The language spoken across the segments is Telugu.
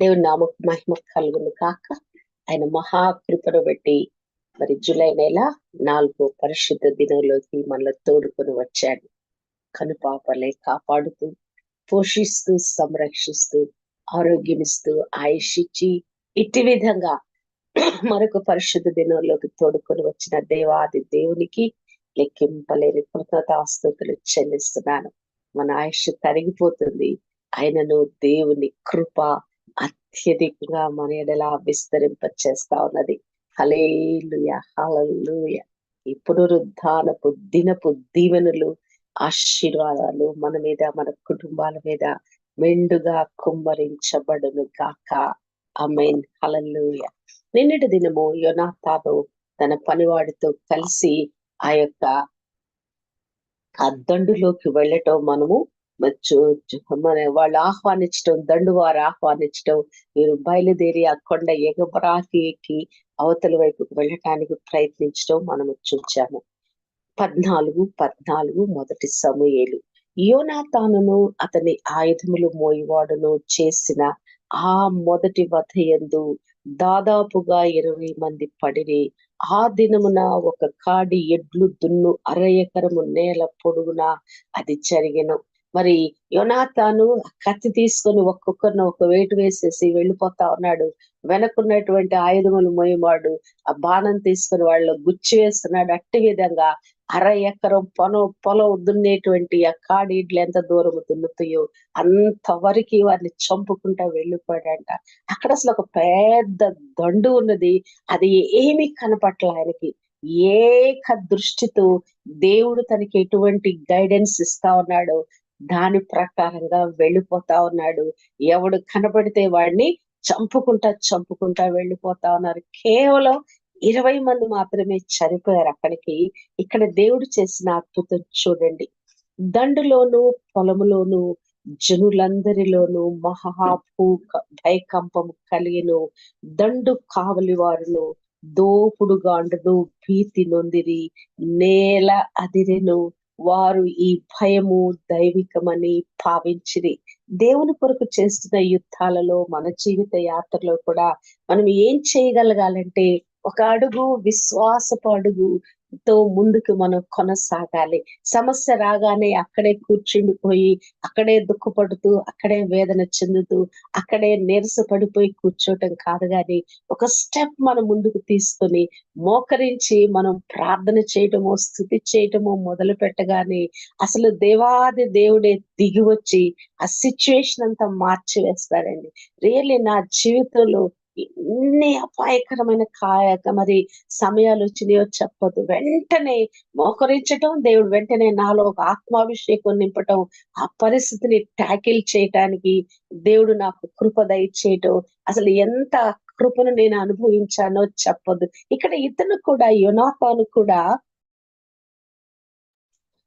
దేవుని నామకు మహిమ కలుగును కాక ఆయన మహాకృపను బట్టి మరి జూలై నెల నాలుగో పరిశుద్ధ దినంలోకి మనలో తోడుకొని వచ్చాడు. కనుపాపలే కాపాడుతూ పోషిస్తూ సంరక్షిస్తూ ఆరోగ్యమిస్తూ ఆయుష్ ఇట్టి విధంగా మరొక పరిశుద్ధ దినంలోకి తోడుకొని వచ్చిన దేవాది దేవునికి లెక్కింపలేని కృతజ్ఞతాస్తుతులు చెల్లిస్తున్నాను. మన ఆయుష్ తరిగిపోతుంది. ఆయనను దేవుని కృప అత్యధికంగా మన ఎడలా విస్తరింప చేస్తా ఉన్నది. హలేలుయ హలలుయ ఈ పునరుద్ధానపు దినపు దీవెనలు ఆశీర్వాదాలు మన మీద మన కుటుంబాల మీద మెండుగా కుమ్మరించబడును గాక. అమెన్ హలలుయ నిన్నటి దినము యోనాతాను తన పనివాడితో కలిసి ఆ యొక్క అద్దండులోకి వెళ్ళటం మనము మన వాళ్ళు ఆహ్వానించడం దండువారు ఆహ్వానించడం మీరు బయలుదేరి ఆ కొండ ఎగబరాకి ఎక్కి అవతల వైపుకు వెళ్ళటానికి ప్రయత్నించడం మనము చూచాము. పద్నాలుగు పద్నాలుగు మొదటి సమూహేలు యోనాతానును అతని ఆయుధములు మోయివాడును చేసిన ఆ మొదటి వధ ఎందు దాదాపుగా ఇరవై మంది పడిరి. ఆ దినమున ఒక కాడి ఎడ్లు దున్ను అర ఎకరము నేల పొడుగున అది జరిగిన. మరి యోనాతాను కత్తి తీసుకొని ఒక్కొక్కరిని ఒక వేటు వేసేసి వెళ్ళిపోతా ఉన్నాడు. వెనకున్నటువంటి ఆయుధములు మోయమాడు ఆ బాణం తీసుకుని వాళ్ళు గుచ్చి వేస్తున్నాడు. అట్టి విధంగా అర ఎకరం పొలం పొలం దున్నేటువంటి ఆ కాడీడ్లు ఎంత దూరం దున్నుతాయో అంతవరకు వారిని చంపుకుంటా వెళ్ళిపోయాడంట. అక్కడ అసలు ఒక పెద్ద దండు ఉన్నది. అది ఏమి కనపట్ల ఆయనకి. ఏక దృష్టితో దేవుడు తనకి ఎటువంటి గైడెన్స్ ఇస్తా ఉన్నాడు. దాని ప్రకారంగా వెళ్ళిపోతా ఉన్నాడు. ఎవడు కనబడితే వాడిని చంపుకుంటా చంపుకుంటా వెళ్ళిపోతా ఉన్నారు. కేవలం ఇరవై మంది మాత్రమే చనిపోయారు అక్కడికి. ఇక్కడ దేవుడు చేసిన అద్భుతం చూడండి. దండులోను పొలములోను జనులందరిలోను మహాభూ భయకంపము కలిగిను దండు కావలి వారును దోపుడుగాండును భీతి నొందిరి నేల అదిరెను వారు ఈ భయము దైవికమని భావించిరి. దేవుని కొరకు చేస్తున్న యుద్ధాలలో మన జీవిత యాత్రలో కూడా మనం ఏం చేయగలగాలంటే ఒక అడుగు విశ్వాసపు అడుగు తో ముందుకు మనం కొనసాగాలి. సమస్య రాగానే అక్కడే కూర్చుండిపోయి అక్కడే దుఃఖపడుతూ అక్కడే వేదన చెందుతూ అక్కడే నీరస పడిపోయి కూర్చోటం కాదు కానీ ఒక స్టెప్ మనం ముందుకు తీసుకొని మోకరించి మనం ప్రార్థన చేయటమో స్థుతి చేయటమో మొదలు పెట్టగానే అసలు దేవాది దేవుడే దిగి వచ్చి ఆ సిచ్యువేషన్ అంతా మార్చి వేస్తాడండి రియల్లీ నా జీవితంలో ఎన్ని అపాయకరమైన కాయక మరి సమయాలు వచ్చినాయో చెప్పదు వెంటనే మోకరించటం దేవుడు వెంటనే నాలో ఒక ఆత్మాభిషేకం నింపటం ఆ పరిస్థితిని ట్యాకిల్ చేయటానికి దేవుడు నాకు కృప దయచేయటం. అసలు ఎంత కృపను నేను అనుభవించానో చెప్పదు ఇక్కడ ఇతను కూడా యునాతాను కూడా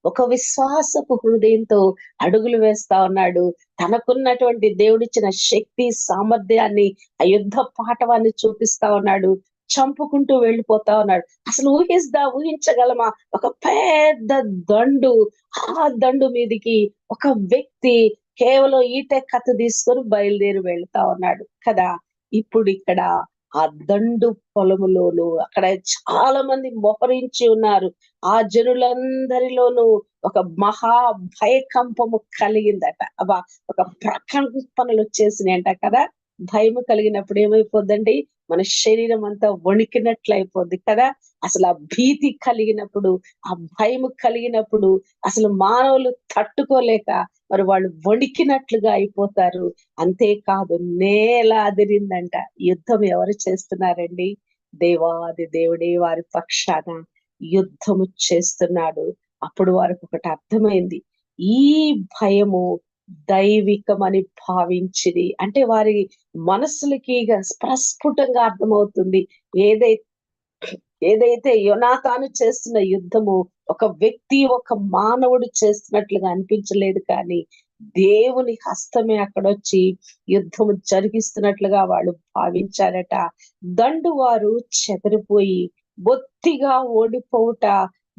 ఒక విశ్వాసపు హృదయంతో అడుగులు వేస్తా ఉన్నాడు. తనకున్నటువంటి దేవుడిచ్చిన శక్తి సామర్థ్యాన్ని ఆ యుద్ధ పాఠవాన్ని చూపిస్తా ఉన్నాడు. చంపుకుంటూ వెళ్ళిపోతా ఉన్నాడు. అసలు ఊహిస్దా ఊహించగలమా? ఒక పెద్ద దండు. ఆ దండు మీదికి ఒక వ్యక్తి కేవలం ఈటె కథ తీసుకొని బయలుదేరి వెళ్తా ఉన్నాడు. కదా? ఇప్పుడు ఇక్కడ ఆ దండు పొలములోను అక్కడ చాలా మంది మోహరించి ఉన్నారు. ఆ జనులందరిలోనూ ఒక మహా భయకంపము కలిగిందట. అబ్బా ఒక ప్రకంపనలు వచ్చేసినాయంట కదా. భయం కలిగినప్పుడు ఏమైపోద్దండి? మన శరీరం అంతా వణికినట్లు అయిపోద్ది కదా. అసలు ఆ భీతి కలిగినప్పుడు ఆ భయం కలిగినప్పుడు అసలు మానవులు తట్టుకోలేక మరి వాళ్ళు వణికినట్లుగా అయిపోతారు. అంతేకాదు నేల అదిరిందంట. యుద్ధం ఎవరు చేస్తున్నారండి? దేవాది దేవుడే వారి పక్షాన యుద్ధము చేస్తున్నాడు. అప్పుడు వారికి ఒకటి అర్థమైంది. ఈ భయము దైవికమని భావించింది అంటే వారి మనసులకి స్పష్టంగా అర్థమవుతుంది. ఏదైతే ఏదైతే యునాతాను చేస్తున్న యుద్ధము ఒక వ్యక్తి ఒక మానవుడు చేస్తున్నట్లుగా అనిపించలేదు కానీ దేవుని హస్తమే అక్కడ వచ్చి యుద్ధము జరిగిస్తున్నట్లుగా వాళ్ళు భావించారట. దండు వారు చెదరిపోయి బొత్తిగా ఓడిపోవుట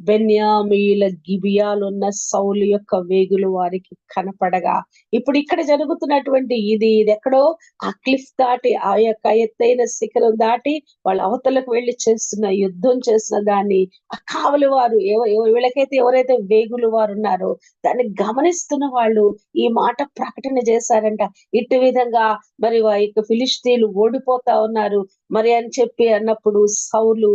బెన్యామీల గిబియాలున్న సౌలు యొక్క వేగులు వారికి కనపడగా. ఇప్పుడు ఇక్కడ జరుగుతున్నటువంటి ఇది ఇది ఎక్కడో ఆ క్లిఫ్ దాటి ఆ యొక్క ఎత్తైన శిఖరం దాటి వాళ్ళు అవతలకు వెళ్ళి చేస్తున్న యుద్ధం చేస్తున్న దాన్ని ఆ కావలి వారు వీళ్ళకైతే ఎవరైతే వేగులు వారు ఉన్నారో దాన్ని గమనిస్తున్న వాళ్ళు ఈ మాట ప్రకటన చేశారంట. ఇటు విధంగా మరి ఆ యొక్క ఫిలిస్తీన్లు ఓడిపోతా ఉన్నారు. మరి అని చెప్పి అన్నప్పుడు సౌలు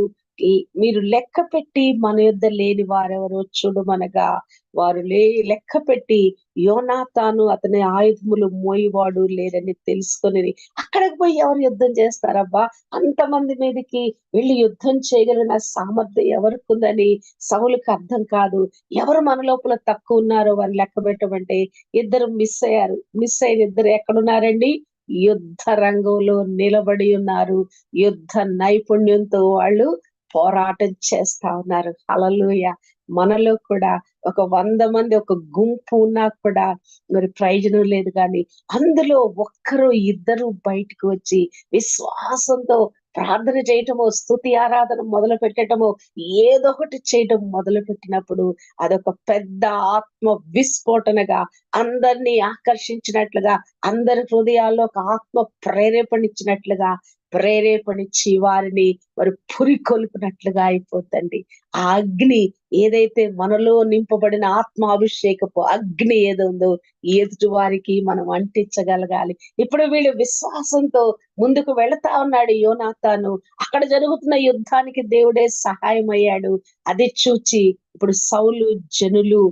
మీరు లెక్క పెట్టి మన యొద్ద లేని వారెవరో చూడమనగా వారు లే లెక్క పెట్టి యోనాతాను అతని ఆయుధములు మోయివాడు లేరని తెలుసుకొని అక్కడికి పోయి ఎవరు యుద్ధం చేస్తారబ్బా? అంతమంది మీదకి వెళ్ళి యుద్ధం చేయగలిగిన సామర్థ్యం ఎవరికి ఉందని సౌలుకి అర్థం కాదు. ఎవరు మన లోపల తక్కువ ఉన్నారో వారిని లెక్క పెట్టమంటే ఇద్దరు మిస్ అయ్యారు. మిస్ అయిన ఇద్దరు ఎక్కడున్నారండి? యుద్ధ రంగంలో నిలబడి ఉన్నారు. యుద్ధ నైపుణ్యంతో వాళ్ళు పోరాటం చేస్తా ఉన్నారు. అలలుయ మనలో కూడా ఒక వంద మంది ఒక గుంపు ఉన్నా కూడా మరి ప్రయోజనం లేదు కానీ అందులో ఒక్కరు ఇద్దరు బయటకు వచ్చి విశ్వాసంతో ప్రార్థన చేయటము స్తుతి ఆరాధన మొదలు పెట్టటము ఏదో ఒకటి చేయటం మొదలు పెట్టినప్పుడు అదొక పెద్ద ఆత్మ విస్ఫోటనగా అందరినీ ఆకర్షించినట్లుగా అందరి హృదయాల్లో ఒక ఆత్మ ప్రేరేపణించినట్లుగా ప్రేరేపణిచ్చి వారిని మరి పురి కొలుపునట్లుగా ఆ అగ్ని ఏదైతే మనలో నింపబడిన ఆత్మాభిషేకపు అగ్ని ఏదో ఉందో ఎదుటి వారికి మనం అంటించగలగాలి. ఇప్పుడు వీళ్ళు విశ్వాసంతో ముందుకు వెళతా ఉన్నాడు యోనాతాను. అక్కడ జరుగుతున్న యుద్ధానికి దేవుడే సహాయం అయ్యాడు అది చూచి ఇప్పుడు సౌలు జనులు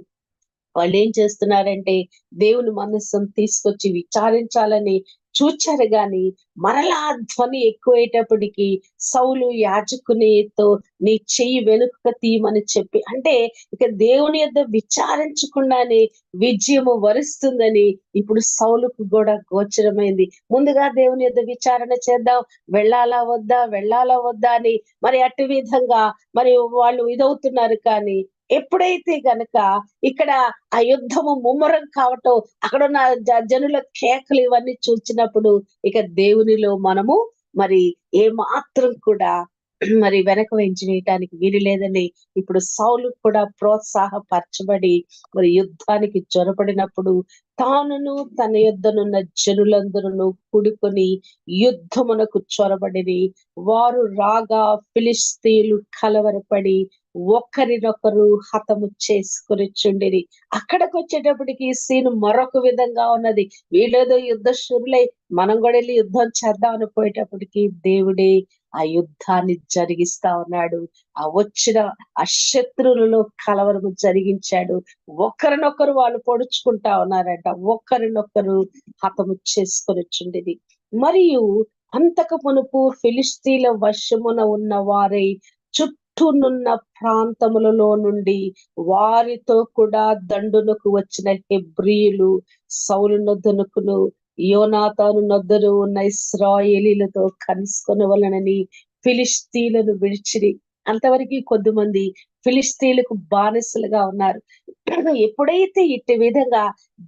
వాళ్ళు ఏం చేస్తున్నారంటే దేవుని మనస్సును తీసుకొచ్చి విచారించాలని చూచారు గాని మరలా ధ్వని ఎక్కువయ్యేటప్పటికి సౌలు యాజకునితో నీ చెయ్యి వెనుక తీయమని చెప్పి అంటే ఇక దేవుని యొద్ విచారించకుండానే విజయము వరుస్తుందని ఇప్పుడు సౌలుకు కూడా గోచరమైంది. ముందుగా దేవుని యొద్ విచారణ చేద్దాం. వెళ్ళాలా వద్దా? వెళ్ళాలా వద్దా అని మరి అటు విధంగా మరి వాళ్ళు ఇదవుతున్నారు కానీ ఎప్పుడైతే గనక ఇక్కడ ఆ యుద్ధము ముమ్మరం కావటం అక్కడ ఉన్న జ- జనుల కేకలు ఇవన్నీ చూసినప్పుడు ఇక దేవునిలో మనము మరి ఏ మాత్రం కూడా మరి వెనక వెంచి వేయటానికి వీలు లేదని ఇప్పుడు సౌలు కూడా ప్రోత్సాహపరచబడి మరి యుద్ధానికి జ్వరపడినప్పుడు తానును తన యుద్ధనున్న జనులందరూ కూడుకొని యుద్ధమునకు చొరబడిని. వారు రాగా ఫిలిస్తీన్లు కలవరపడి ఒకరినొకరు హతము చేసుకుని చుండిరి. అక్కడికి వచ్చేటప్పటికి సీన్ మరొక విధంగా ఉన్నది. వీళ్ళేదో యుద్ధ శురులై మనం కూడా వెళ్ళి యుద్ధం చేద్దాం అనిపోయేటప్పటికి దేవుడే ఆ యుద్ధాన్ని జరిగిస్తా ఉన్నాడు. ఆ వచ్చిన ఆ శత్రువులలో కలవరము జరిగించాడు. ఒకరినొకరు వాళ్ళు పొడుచుకుంటా ఉన్నారంట. ఒకరినొకరు హతము చేసుకుని చుండిది మరియు అంతకు మునుపు ఫిలిస్తీన్ల వశమున ఉన్న వారై చుట్టూనున్న ప్రాంతములలో నుండి వారితో కూడా దండునకు వచ్చిన హెబ్రియులు సౌలు నొద్దనుకును యోనాతాను నొద్దరు ఉన్న ఇస్రాయేలీలతో కలుసుకొనవలనని ఫిలిస్తీలను విడిచిరి. అంతవరకు కొద్దిమంది ఫిలిస్తీన్లకు బానిసలుగా ఉన్నారు. ఎప్పుడైతే ఇట్టి విధంగా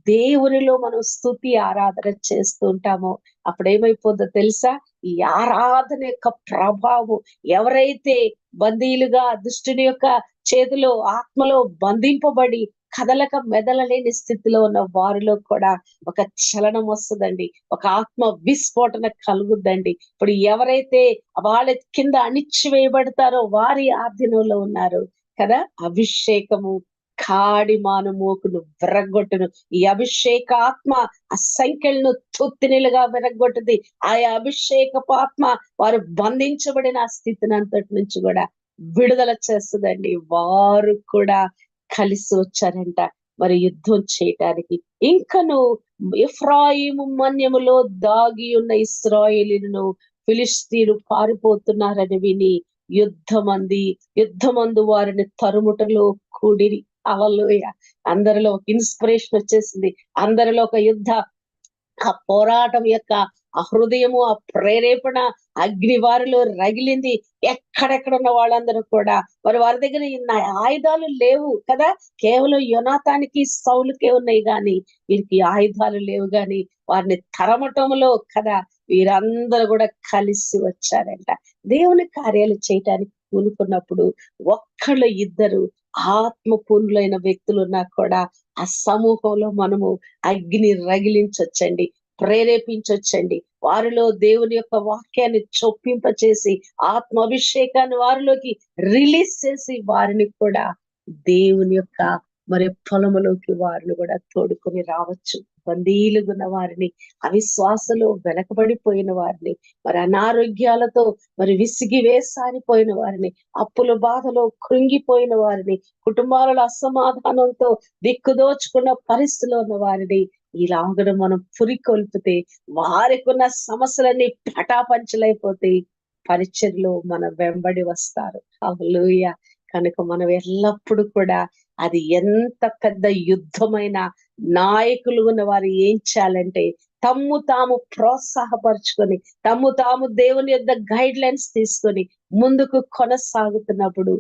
దేవునిలో మనం స్థుతి ఆరాధన చేస్తూ ఉంటామో అప్పుడేమైపోద్దో తెలుసా? ఈ ఆరాధన యొక్క ప్రభావం ఎవరైతే బందీలుగా దుష్టుని యొక్క చేతిలో ఆత్మలో బంధింపబడి కదలక మెదలలేని స్థితిలో ఉన్న వారిలో కూడా ఒక చలనం వస్తుందండి. ఒక ఆత్మ విస్ఫోటన కలుగుద్దండి. ఇప్పుడు ఎవరైతే వాళ్ళ కింద అణిచివేయబడతారో వారి ఆధీనంలో ఉన్నారు కదా అభిషేకము కాడి మానుమోకును విరగొట్టును ఈ అభిషేక ఆత్మ ఆ సంఖ్యలను తొత్తినిలుగా విరగొట్టుది ఆ అభిషేకపు ఆత్మ వారు బంధించబడిన ఆ స్థితిని అంతటి నుంచి కూడా విడుదల చేస్తుందండి. వారు కూడా కలిసి వచ్చారంట మరి యుద్ధం చేయటానికి. ఇంకను ఇఫ్రాయిము మన్యములో దాగి ఉన్న ఇస్రాయేలీలను ఫిలిస్తీను పారిపోతున్నారని విని యుద్ధమంది యుద్ధమందు వారిని తరుముటలో కూడిరి. అవలోయ అందరిలో ఒక ఇన్స్పిరేషన్ వచ్చేసింది. అందరిలో ఒక యుద్ధ ఆ పోరాటం యొక్క ఆ హృదయము ఆ ప్రేరేపణ అగ్ని వారిలో రగిలింది. ఎక్కడెక్కడ ఉన్న వాళ్ళందరూ కూడా మరి వారి దగ్గర నా- ఆయుధాలు లేవు కదా? కేవలం యునాతానికి సౌలుకే ఉన్నాయి గాని వీరికి ఆయుధాలు లేవు గాని వారిని తరమటంలో కదా వీరందరూ కూడా కలిసి వచ్చారంట. దేవుని కార్యాలు చేయటానికి పూనుకున్నప్పుడు ఒక్కళ్ళు ఇద్దరు ఆత్మ పూర్ణులైన వ్యక్తులు ఉన్నా కూడా ఆ సమూహంలో మనము అగ్ని రగిలించొచ్చండి. ప్రేరేపించొచ్చండి. వారిలో దేవుని యొక్క వాక్యాన్ని చొప్పింపచేసి ఆత్మాభిషేకాన్ని వారిలోకి రిలీజ్ చేసి వారిని కూడా దేవుని యొక్క మరి పొలములోకి వారిని కూడా తోడుకొని రావచ్చు. బందీలుగున్న వారిని అవిశ్వాసలో వెనకబడిపోయిన వారిని మరి అనారోగ్యాలతో మరి విసిగి వేసారిపోయిన వారిని అప్పుల బాధలో కృంగిపోయిన వారిని కుటుంబాలలో అసమాధానంతో దిక్కుదోచుకున్న పరిస్థితిలో ఉన్న వారిని ఇలాగను మనం పురికొల్పితే వారికి ఉన్న సమస్యలన్నీ పటాపంచలైపోతాయి పరిచర్లో మన వెంబడి వస్తారు. హల్లెలూయా! కనుక మనం ఎల్లప్పుడూ కూడా అది ఎంత పెద్ద యుద్ధమైన నాయకులు ఉన్న వారు ఏం చేయాలంటే తమ్ము తాము ప్రోత్సాహపరుచుకొని తమ్ము తాము దేవుని యొక్క గైడ్ లైన్స్ తీసుకొని ముందుకు కొనసాగుతున్నప్పుడు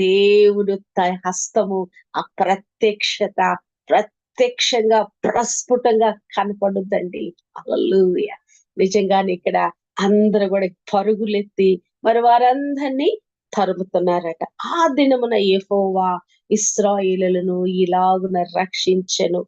దేవుడు త- హస్తము ఆ ప్రత్యక్షత ప్రత్యక్షంగా ప్రస్ఫుటంగా కనపడుద్దండి. హల్లెలూయా. నిజంగానే ఇక్కడ అందరూ కూడా పరుగులెత్తి మరి వారందరినీ తరుముతున్నారట. ఆ దినమున ఎఫోవా ఇస్రాయిలను ఇలాగున రక్షించెను.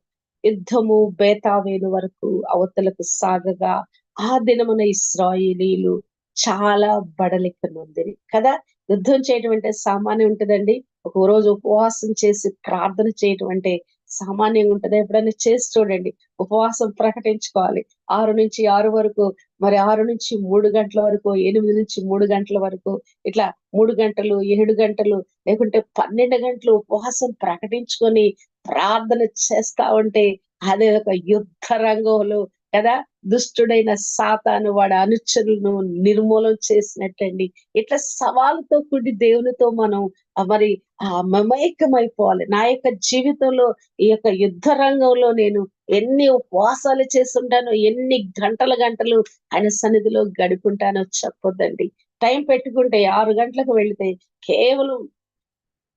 యుద్ధము బేతావేను వరకు అవతలకు సాగగా ఆ దినమున ఇస్రాయిలీలు చాలా బడలిక్కనుంది కదా? యుద్ధం చేయటం అంటే సామాన్యం ఉంటదండి. ఒక రోజు ఉపవాసం చేసి ప్రార్థన చేయటం అంటే సామాన్యంగా ఉంటది? ఎప్పుడైనా చేసి చూడండి. ఉపవాసం ప్రకటించుకోవాలి. ఆరు నుంచి ఆరు వరకు మరి ఆరు నుంచి మూడు గంటల వరకు ఎనిమిది నుంచి మూడు గంటల వరకు ఇట్లా మూడు గంటలు ఏడు గంటలు లేకుంటే పన్నెండు గంటలు ఉపవాసం ప్రకటించుకొని ప్రార్థన చేస్తా ఉంటే అదే ఒక యుద్ధ రంగంలో కదా? దుష్టుడైన సాతాను వాడి అనుచరులను నిర్మూలన చేసినట్టండి. ఇట్లా సవాలుతో కూడి దేవునితో మనం మరి ఆ మమైకమైపోవాలి. నా యొక్క జీవితంలో ఈ యొక్క యుద్ధ రంగంలో నేను ఎన్ని ఉపవాసాలు చేస్తుంటానో ఎన్ని గంటల గంటలు ఆయన సన్నిధిలో గడుపుంటానో చెప్పొద్దండి. టైం పెట్టుకుంటే ఆరు గంటలకు వెళితే కేవలం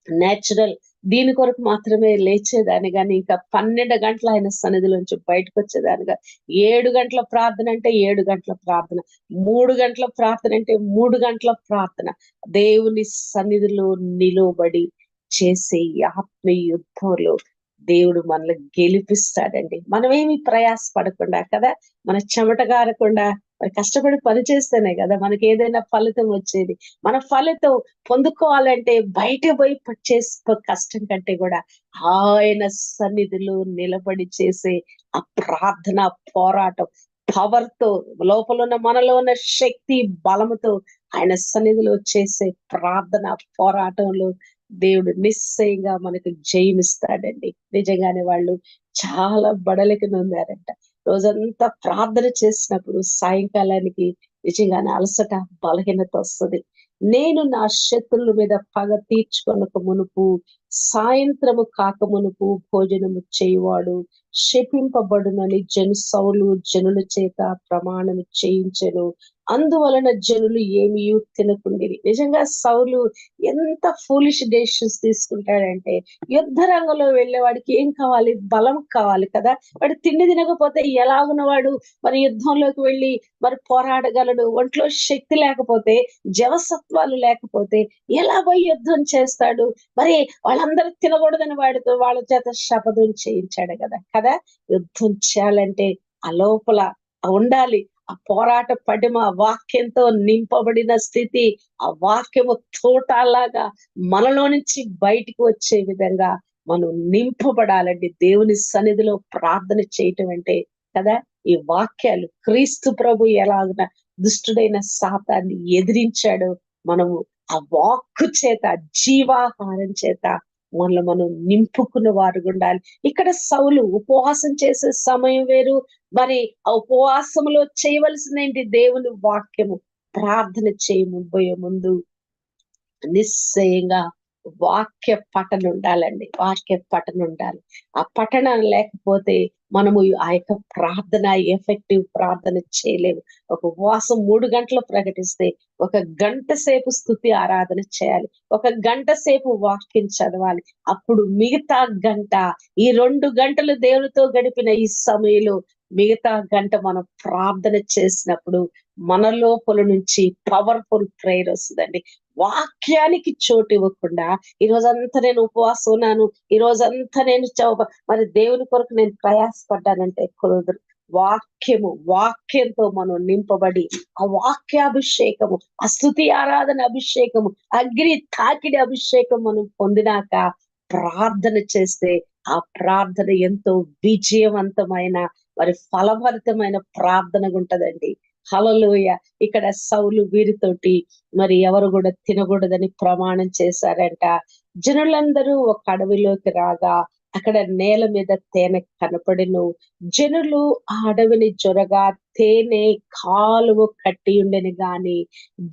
నేచురల్ దీని కొరకు మాత్రమే లేచేదాన్ని కానీ ఇంకా పన్నెండు గంటల ఆయన సన్నిధిలోంచి బయటకు వచ్చేదానిగా ఏడు గంటల ప్రార్థన అంటే ఏడు గంటల ప్రార్థన. మూడు గంటల ప్రార్థన అంటే మూడు గంటల ప్రార్థన. దేవుని సన్నిధిలో నిలువబడి చేసే ఆత్మయుద్ధంలో ఆత్మీయ యుద్ధంలో దేవుడు మనల్ని గెలిపిస్తాడండి. మనమేమి ప్రయాస పడకుండా కదా? మన చెమట గారకుండా మరి కష్టపడి పని చేస్తేనే కదా మనకి ఏదైనా ఫలితం వచ్చేది. మన ఫలితం పొందుకోవాలంటే బయట పోయి ప- చేసే కష్టం కంటే కూడా ఆయన సన్నిధిలో నిలబడి చేసే ఆ ప్రార్థన పోరాటం పవర్తో లోపల ఉన్న మనలో ఉన్న శక్తి బలముతో ఆయన సన్నిధిలో చేసే ప్రార్థన పోరాటంలో దేవుడు నిశ్చయంగా మనకు జయమిస్తాడండి. నిజంగానే వాళ్ళు చాలా బడలికి నొందారంట. రోజంతా ప్రార్థన చేసినప్పుడు సాయంకాలానికి నిజంగానే అలసట బలహీనత వస్తుంది. నేను నా శత్రుల మీద పగ తీర్చుకొనక మునుపు సాయంత్రము కాకమునుకు భోజనము చేయువాడు శపింపబడునని జను సౌలు జనుల చేత ప్రమాణము చేయించను. అందువలన జనులు ఏమీ తినకుండిరి. నిజంగా సౌలు ఎంత ఫూలిష్ డెసిషన్స్ తీసుకుంటాడంటే యుద్ధ రంగంలో వెళ్ళేవాడికి ఏం కావాలి? బలం కావాలి కదా. వాడు తిండి తినకపోతే ఎలాగున్నవాడు? మరి యుద్ధంలోకి వెళ్ళి మరి పోరాడగలడు? ఒంట్లో శక్తి లేకపోతే జవసత్వాలు లేకపోతే ఎలా పోయి యుద్ధం చేస్తాడు? మరి వాళ్ళ అందరు తినకూడదని వాడితో వాళ్ళ చేత శపథం చేయించాడు కదా. కదా? యుద్ధం చేయాలంటే అలోపల లోపల ఉండాలి. ఆ పోరాట పడిమ వాక్యంతో నింపబడిన స్థితి ఆ వాక్యము తోటలాగా మనలో నుంచి బయటికి వచ్చే విధంగా మనం నింపబడాలండి దేవుని సన్నిధిలో ప్రార్థన చేయటం అంటే కదా? ఈ వాక్యాలు క్రీస్తు ప్రభు ఎలాగున దుష్టుడైన శాతాన్ని ఎదిరించాడో మనము ఆ వాక్కు చేత జీవాహారం చేత మనల్ని మనం నింపుకున్న వారు ఉండాలి. ఇక్కడ సౌలు ఉపవాసం చేసే సమయం వేరు. మరి ఆ ఉపవాసంలో చేయవలసిన దేవుని వాక్యము. ప్రార్థన చేయబోయే ముందు నిశ్చయంగా వాక్య పఠన ఉండాలండి. వాక్య పఠన ఉండాలి. ఆ పఠనం లేకపోతే మనము ఆ యొక్క ప్రార్థన ఎఫెక్టివ్ ప్రార్థన చేయలేము. ఒక ఉపవాసం మూడు గంటలు ప్రకటిస్తే ఒక గంట సేపు స్థుతి ఆరాధన చేయాలి. ఒక గంట సేపు వాక్యం చదవాలి. అప్పుడు మిగతా గంట ఈ రెండు గంటలు దేవునితో గడిపిన ఈ సమయంలో మిగతా గంట మనం ప్రార్థన చేసినప్పుడు మన లోపల నుంచి పవర్ఫుల్ ప్రేయర్ వస్తుందండి. వాక్యానికి చోటు ఇవ్వకుండా ఈ రోజంతా నేను ఉపవాసం ఉన్నాను. ఈ రోజంతా నేను మరి దేవుని కొరకు నేను ప్రయాసపడ్డానంటే కుదరదు వాక్యము వాక్యంతో మనం నింపబడి ఆ వాక్యాభిషేకము ఆ స్థుతి ఆరాధన అభిషేకము అగ్ని తాకిడి అభిషేకం మనం పొందినాక ప్రార్థన చేస్తే ఆ ప్రార్థన ఎంతో విజయవంతమైన మరి ఫలభరితమైన ప్రార్థనగా ఉంటదండి. హలలోయ ఇక్కడ సౌలు వీరితోటి మరి ఎవరు కూడా తినకూడదని ప్రమాణం చేశారంట. జనులందరూ ఒక అడవిలోకి రాగా అక్కడ నేల మీద తేనె కనపడెను. జనులు ఆ అడవిని జొరగా తేనె కాలువ కట్టి ఉండని గాని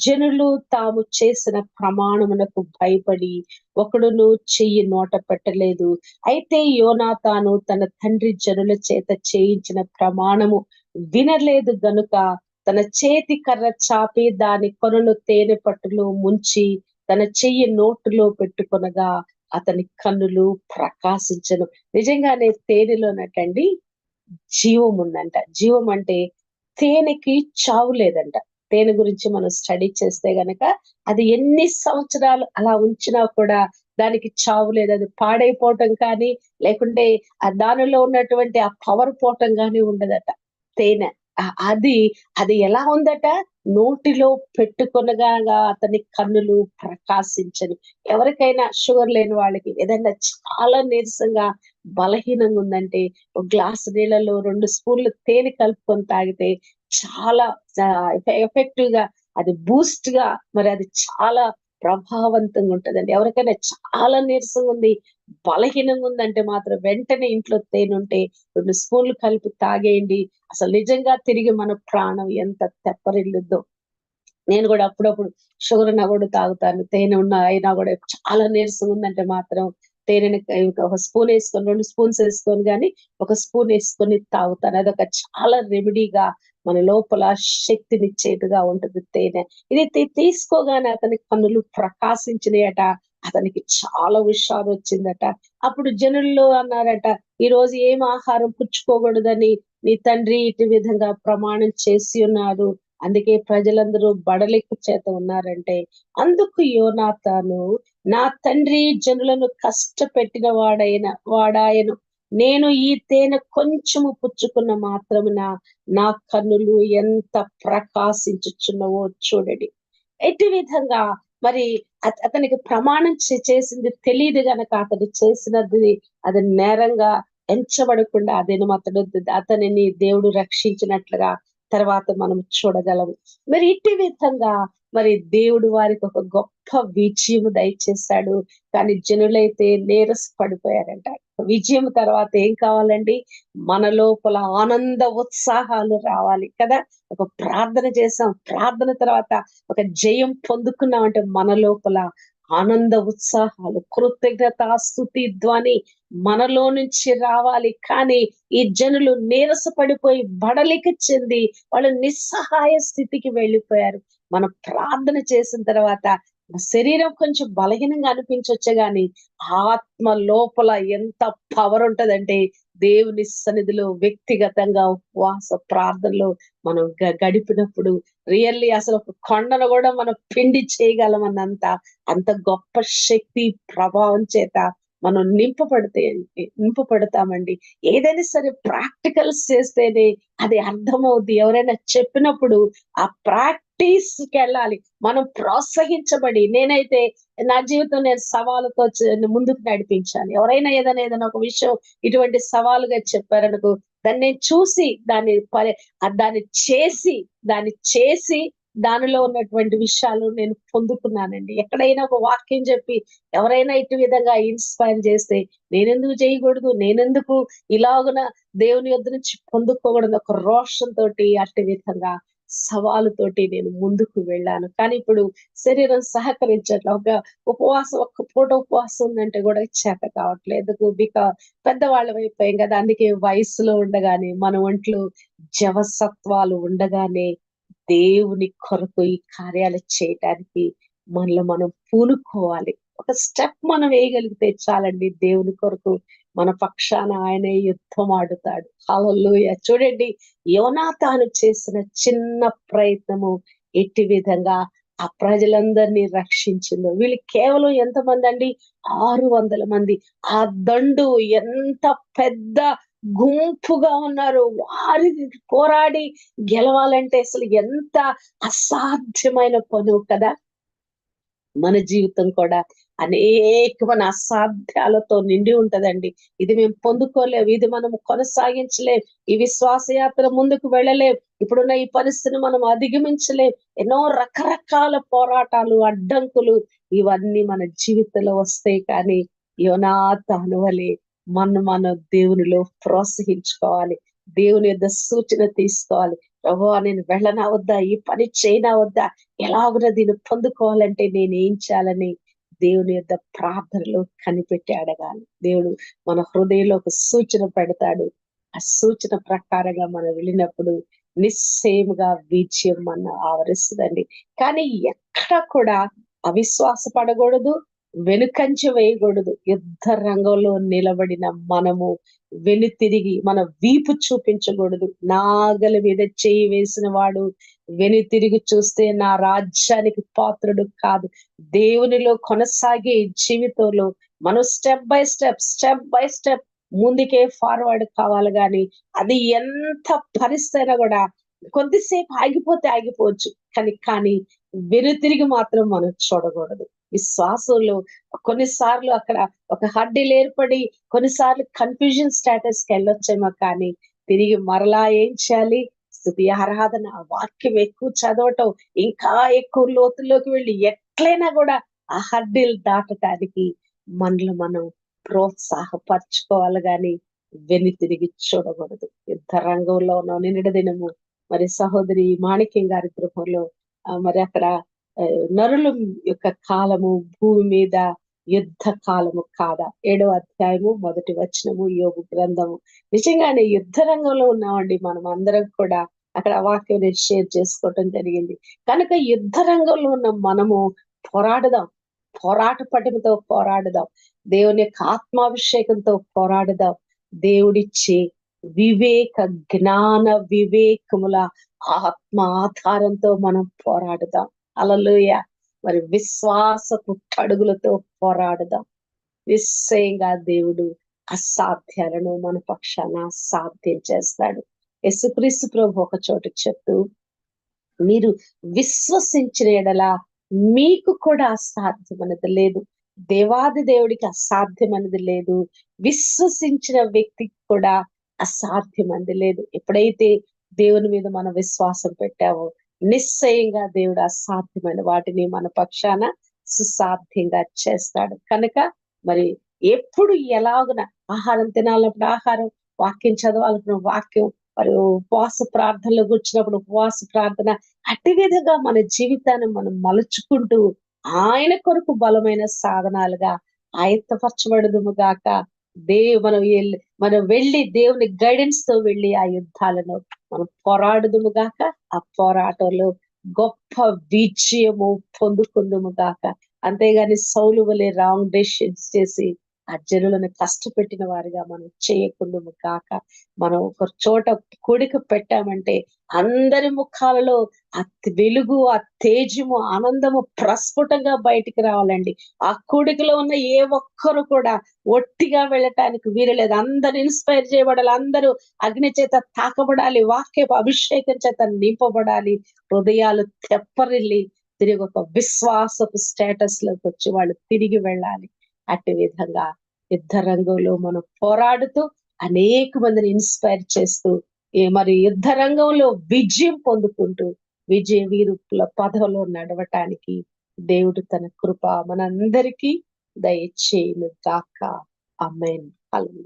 జనులు తాము చేసిన ప్రమాణమునకు భయపడి ఒకడును చెయ్యి నోట పెట్టలేదు. అయితే యోనాతాను తన తండ్రి జనుల చేత చేయించిన ప్రమాణము వినలేదు గనుక తన చేతి కర్ర చాపి దాని కొనలు తేనె పట్టులో ముంచి తన చెయ్యి నోటులో పెట్టుకొనగా అతని కన్నులు ప్రకాశించను. నిజంగానే తేనెలోనటండి జీవం ఉందంట. జీవం అంటే తేనెకి చావు లేదంట. తేనె గురించి మనం స్టడీ చేస్తే గనక అది ఎన్ని సంవత్సరాలు అలా ఉంచినా కూడా దానికి చావు లేదు. అది పాడైపోవటం కానీ లేకుంటే ఆ దానిలో ఉన్నటువంటి ఆ పవర్ పోవటం కానీ ఉండదట. తేనె. అది అది ఎలా ఉందట? నోటిలో పెట్టుకొనగా అతని కన్నులు ప్రకాశించని. ఎవరికైనా షుగర్ లేని వాళ్ళకి ఏదైనా చాలా నీరసంగా బలహీనంగా ఉందంటే ఒక గ్లాస్ నీళ్ళలో రెండు స్పూన్లు తేనె కలుపుకొని తాగితే చాలా ఎఫెక్టివ్గా అది బూస్ట్గా మరి అది చాలా ప్రభావవంతంగా ఉంటుందండి ఎవరికైనా చాలా నీరసంగా ఉంది బలహీనంగా ఉందంటే మాత్రం వెంటనే ఇంట్లో తేనె ఉంటే రెండు స్పూన్లు కలిపి తాగేయండి. అసలు నిజంగా తిరిగి మన ప్రాణం ఎంత తెప్పరిల్లుద్దో. నేను కూడా అప్పుడప్పుడు షుగర్ ఉన్నా కూడా తాగుతాను తేనె ఉన్నా అయినా కూడా చాలా నీరసంగా ఉందంటే మాత్రం తేనెని ఒక స్పూన్ వేసుకొని రెండు స్పూన్స్ వేసుకొని కానీ ఒక స్పూన్ వేసుకొని తాగుతాను. అదొక చాలా రెమెడీగా మన లోపల శక్తినిచ్చేదిగా ఉంటుంది తేనె. ఇది తీసుకోగానే అతనికి పనులు ప్రకాశించినాయట. అతనికి చాలా విషయాలు వచ్చిందట. అప్పుడు జనుల్లో అన్నారట ఈ రోజు ఏం ఆహారం పుచ్చుకోకూడదని నీ తండ్రి ఇటు విధంగా ప్రమాణం చేసి ఉన్నారు. అందుకే ప్రజలందరూ బడలెక్కు చేత ఉన్నారంటే. అందుకు యోనాతాను నా తండ్రి జనులను కష్టపెట్టిన వాడైన వాడాయను. నేను ఈ తేనె కొంచెము పుచ్చుకున్న మాత్రమున నా కన్నులు ఎంత ప్రకాశించుచున్నవో చూడండి. ఎట్టి విధంగా మరి అత- అతనికి ప్రమాణం చేసింది తెలియదు గనక అతడు చేసినది అది నేరంగా ఎంచబడకుండా అదేను అతడు అతనిని దేవుడు రక్షించినట్లుగా తర్వాత మనం చూడగలము మరి ఇట్టి విధంగా మరి దేవుడు వారికి ఒక గొప్ప విజయం దయచేశాడు. కానీ జనులైతే నేరస్ పడిపోయారంట విజయం తర్వాత ఏం కావాలండి? మన లోపల ఆనంద ఉత్సాహాలు రావాలి కదా. ఒక ప్రార్థన చేసాం ప్రార్థన తర్వాత ఒక జయం పొందుకున్నాం అంటే మన లోపల ఆనంద ఉత్సాహాలు కృతజ్ఞత స్థుతి ధ్వని మనలో నుంచి రావాలి. కానీ ఈ జనులు నీరస పడిపోయి బడలిక చెంది వాళ్ళు నిస్సహాయ స్థితికి వెళ్ళిపోయారు. మనం ప్రార్థన చేసిన తర్వాత శరీరం కొంచెం బలహీనంగా అనిపించొచ్చే గాని ఆత్మ లోపల ఎంత పవర్ ఉంటదంటే దేవుని సన్నిధిలో వ్యక్తిగతంగా ఉపవాస ప్రార్థనలో మనం గ- గడిపినప్పుడు రియల్లీ అసలు ఒక కొండను కూడా మనం పిండి చేయగలం అన్నంత అంత గొప్ప శక్తి ప్రభావం చేత మనం నింపబడితే నింపబడతామండి. ఏదైనా సరే ప్రాక్టికల్స్ చేస్తేనే అది అర్థమవుద్ది. ఎవరైనా చెప్పినప్పుడు ఆ ప్రాక్టీస్ కి వెళ్ళాలి మనం ప్రోత్సహించబడి నేనైతే నా జీవితం నేను సవాలుతో ముందుకు నడిపించాను ఎవరైనా ఏదైనా ఏదైనా ఒక విషయం ఇటువంటి సవాలుగా చెప్పారనుకో దాన్ని నేను చూసి దాన్ని దాన్ని చేసి దాన్ని చేసి దానిలో ఉన్నటువంటి విషయాలు నేను పొందుకున్నానండి. ఎక్కడైనా ఒక వాక్యం చెప్పి ఎవరైనా ఇటు విధంగా ఇన్స్పైర్ చేస్తే నేనెందుకు చేయకూడదు నేనెందుకు ఇలాగున దేవుని వద్ద నుంచి పొందుకోకూడదు ఒక రోషన్ తోటి అట్టి విధంగా సవాలుతోటి నేను ముందుకు వెళ్ళాను. కానీ ఇప్పుడు శరీరం సహకరించట్ల. ఒక ఉపవాసం ఒక్క పూట ఉపవాసం ఉందంటే కూడా చేత కావట్లేదు బికా పెద్దవాళ్ళం అయిపోయాం కదా అందుకే వయసులో ఉండగానే మన ఒంట్లో జవసత్వాలు ఉండగానే దేవుని కొరకు ఈ కార్యాలు చేయటానికి మనలో మనం పూనుకోవాలి. ఒక స్టెప్ మనం వేయగలిగితే చాలండి దేవుని కొరకు. మన పక్షాన ఆయనే యుద్ధం ఆడుతాడు. హల్లెలూయా. చూడండి యోనా తాను చేసిన చిన్న ప్రయత్నము ఎట్టి విధంగా ఆ ప్రజలందరినీ రక్షించిందో. వీళ్ళు కేవలం ఎంతమంది అండి? ఆరు వందల మంది. ఆ దండు ఎంత పెద్ద గుంపుగా ఉన్నారు. వారి పోరాడి గెలవాలంటే అసలు ఎంత అసాధ్యమైన పను కదా. మన జీవితం కూడా అనేకమైన అసాధ్యాలతో నిండి ఉంటదండి. ఇది మేము పొందుకోలేము ఇది మనం కొనసాగించలేం ఈ విశ్వాసయాత్ర ముందుకు వెళ్ళలేం ఇప్పుడున్న ఈ పరిస్థితిని మనం అధిగమించలేం. ఎన్నో రకరకాల పోరాటాలు అడ్డంకులు ఇవన్నీ మన జీవితంలో వస్తాయి కానీ యోనాత అనువలి మన మన దేవునిలో ప్రోత్సహించుకోవాలి. దేవుని యొక్క సూచన తీసుకోవాలి. ప్రభా నేను వెళ్ళనా వద్దా? ఈ పని చేయనా వద్దా? ఎలాగున దీన్ని పొందుకోవాలంటే నేను ఏం చేయాలని దేవుని యొక్క ప్రార్థనలో కనిపెట్టి అడగాలి. దేవుడు మన హృదయంలో ఒక సూచన పెడతాడు. ఆ సూచన ప్రకారంగా మనం వెళ్ళినప్పుడు నిశ్చయముగా విజయం మన ఆవరిస్తుందండి. కానీ ఎక్కడ కూడా అవిశ్వాస పడకూడదు వెనుకంచ వేయకూడదు. యుద్ధ రంగంలో నిలబడిన మనము వెనుతిరిగి మన వీపు చూపించకూడదు. నాగల మీద చేయి వేసిన వాడు వెనుతిరిగి చూస్తే నా రాజ్యానికి పాత్రుడు కాదు. దేవునిలో కొనసాగే జీవితంలో మనం step by step step by step ముందుకే ఫార్వర్డ్ కావాలి కానీ అది ఎంత పరిస్థితి కూడా కొద్దిసేపు ఆగిపోతే ఆగిపోవచ్చు. కానీ కానీ వెనుతిరిగి మాత్రం మనం చూడకూడదు. విశ్వాసంలో కొన్నిసార్లు అక్కడ ఒక హడ్డీలు ఏర్పడి కొన్నిసార్లు కన్ఫ్యూజన్ స్టేటస్కి వెళ్ళొచ్చేమో కానీ తిరిగి మరలా ఏం చేయాలి? స్థుతి ఆరాధన వాక్యం ఎక్కువ చదవటం ఇంకా ఎక్కువ లోతుల్లోకి వెళ్ళి ఎట్లయినా కూడా ఆ హడ్డీలు దాటటానికి మనల్ని మనం ప్రోత్సాహపరచుకోవాలి కానీ వెని తిరిగి చూడకూడదు. యుద్ధ రంగంలో ఉన్న నిన్నటి దినము మరి సహోదరి మాణిక్యం గారి గృహంలో మరి అక్కడ నరుల యొక్క కాలము భూమి మీద యుద్ధ కాలము కాదా? ఏడవ అధ్యాయము మొదటి వచనము యోగు గ్రంథము. నిజంగానే యుద్ధ రంగంలో ఉన్నామండి మనం అందరం కూడా. అక్కడ వాక్యం షేర్ చేసుకోవటం జరిగింది. కనుక యుద్ధ రంగంలో ఉన్న మనము పోరాడదాం. పోరాట పటిమతో పోరాడదాం. దేవుని యొక్క ఆత్మాభిషేకంతో పోరాడదాం. దేవుడిచ్చే వివేక జ్ఞాన వివేకముల ఆత్మ ఆధారంతో మనం పోరాడుదాం. అలలోయ మరి విశ్వాసపు అడుగులతో పోరాడుదాం. నిశ్చయంగా దేవుడు అసాధ్యాలను మన పక్షాన సాధ్యం చేస్తాడు. యశుక్రీస్తు ప్రభు ఒక చోట చెప్తూ మీరు విశ్వసించిన ఎడల మీకు కూడా అసాధ్యమన్నది లేదు. దేవాది దేవుడికి అసాధ్యమన్నది లేదు. విశ్వసించిన వ్యక్తికి కూడా అసాధ్యం అనేది లేదు. ఎప్పుడైతే దేవుని మీద మనం విశ్వాసం పెట్టావో నిశ్చయంగా దేవుడు అసాధ్యమైన వాటిని మన పక్షాన సుసాధ్యంగా చేస్తాడు. కనుక మరి ఎప్పుడు ఎలాగున ఆహారం తినాలన్నప్పుడు ఆహారం వాక్యం చదవాలన్నప్పుడు వాక్యం మరి ఉపవాస ప్రార్థనలో కూర్చున్నప్పుడు ఉపవాస ప్రార్థన అట్టి విధంగా మన జీవితాన్ని మనం మలుచుకుంటూ ఆయన కొరకు బలమైన సాధనాలుగా ఆయత్తపరచబడదుము గాక. దేవు మనం మనం వెళ్ళి దేవుని గైడెన్స్తో వెళ్ళి ఆ యుద్ధాలను మనం పోరాడుదుము గాక ఆ పోరాటంలో గొప్ప విజయము పొందుకుందుము గాక. అంతేగాని సౌలు వలె రాంగ్ డెసిషన్స్ చేసి ఆ జనులను కష్టపెట్టిన వారిగా మనం చేయకుండా కాక మనం ఒక చోట కొడుకు పెట్టామంటే అందరి ముఖాలలో ఆ వెలుగు ఆ తేజము ఆనందము ప్రస్ఫుటంగా బయటికి రావాలండి. ఆ కూడికలో ఉన్న ఏ ఒక్కరు కూడా ఒట్టిగా వెళ్ళటానికి వీరలేదు అందరు ఇన్స్పైర్ చేయబడాలి. అందరూ అగ్ని చేత తాకబడాలి. వాక్యపు అభిషేకం చేత నింపబడాలి. హృదయాలు తెప్పరిల్లి తిరిగి ఒక విశ్వాసపు స్టేటస్లోకి వచ్చి వాళ్ళు తిరిగి వెళ్ళాలి. అట్టి విధంగా యుద్ధ రంగంలో మనం పోరాడుతూ అనేక మందిని ఇన్స్పైర్ చేస్తూ మరి యుద్ధ రంగంలో విజయం పొందుకుంటూ విజయ వీరుల పదవిలో నడవటానికి దేవుడు తన కృప మనందరికీ దయచేయును గాక. అలా